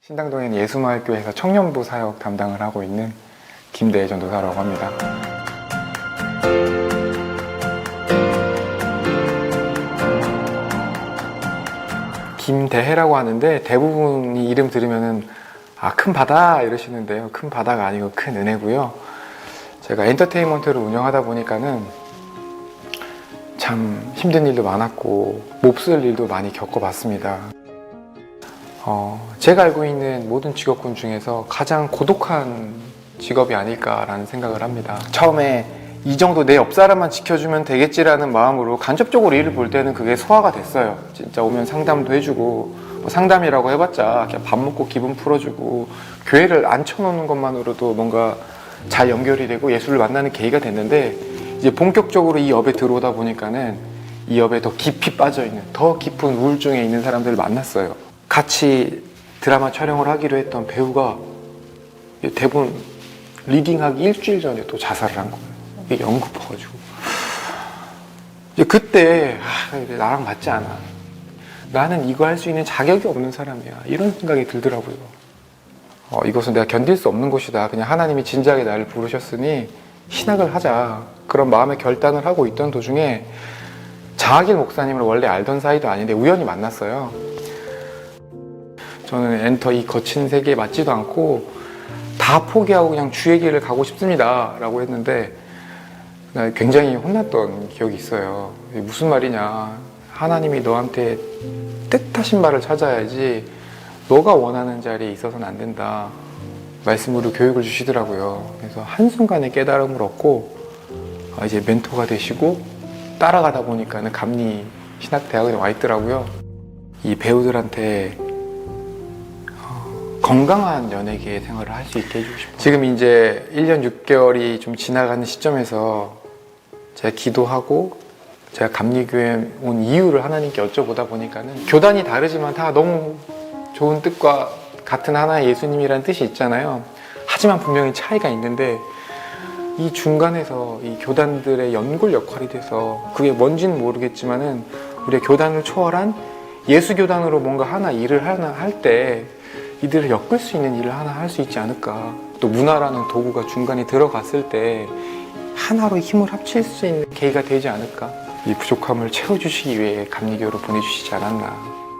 신당동에는 예수마을교회에서 청년부 사역 담당을 하고 있는 김대혜 전도사라고 합니다. 김대혜라고 하는데 대부분이 이름 들으면은 아, 큰 바다 이러시는데요. 큰 바다가 아니고 큰 은혜고요. 제가 엔터테인먼트를 운영하다 보니까는 참 힘든 일도 많았고 몹쓸 일도 많이 겪어봤습니다. 어, 제가 알고 있는 모든 직업군 중에서 가장 고독한 직업이 아닐까라는 생각을 합니다. 처음에 이 정도 내 옆 사람만 지켜주면 되겠지라는 마음으로 간접적으로 일을 볼 때는 그게 소화가 됐어요. 진짜 오면 상담도 해주고 뭐 상담이라고 해봤자 그냥 밥 먹고 기분 풀어주고 교회를 앉혀놓는 것만으로도 뭔가 잘 연결이 되고 예수를 만나는 계기가 됐는데 이제 본격적으로 이 업에 들어오다 보니까는 이 업에 더 깊이 빠져 있는 더 깊은 우울증에 있는 사람들을 만났어요. 같이 드라마 촬영을 하기로 했던 배우가 대본 리딩하기 일주일 전에 또 자살을 한 거예요. 이게 연급해가지고. 이제 그때 아, 나랑 맞지 않아. 나는 이거 할 수 있는 자격이 없는 사람이야. 이런 생각이 들더라고요. 어, 이것은 내가 견딜 수 없는 것이다. 그냥 하나님이 진지하게 나를 부르셨으니 신학을 하자. 그런 마음의 결단을 하고 있던 도중에 장학일 목사님을 원래 알던 사이도 아닌데 우연히 만났어요. 저는 엔터 이 거친 세계에 맞지도 않고 다 포기하고 그냥 주의 길을 가고 싶습니다. 라고 했는데 나 굉장히 혼났던 기억이 있어요. 무슨 말이냐. 하나님이 너한테 뜻하신 말을 찾아야지 너가 원하는 자리에 있어서는 안 된다. 말씀으로 교육을 주시더라고요. 그래서 한순간에 깨달음을 얻고 아, 이제 멘토가 되시고 따라가다 보니까는 감리 신학대학에 와 있더라고요. 이 배우들한테 어, 건강한 연예계 생활을 할 수 있게 해주고 싶어요. 지금 이제 1년 6개월이 좀 지나가는 시점에서 제가 기도하고 제가 감리교회 온 이유를 하나님께 여쭤보다 보니까는 교단이 다르지만 다 너무 좋은 뜻과 같은 하나의 예수님이라는 뜻이 있잖아요. 하지만 분명히 차이가 있는데 이 중간에서 이 교단들의 연골 역할이 돼서 그게 뭔지는 모르겠지만은 우리가 교단을 초월한 예수 교단으로 뭔가 하나 일을 하나 할 때 이들을 엮을 수 있는 일을 하나 할 수 있지 않을까. 또 문화라는 도구가 중간에 들어갔을 때 하나로 힘을 합칠 수 있는 계기가 되지 않을까. 이 부족함을 채워주시기 위해 감리교로 보내주시지 않았나.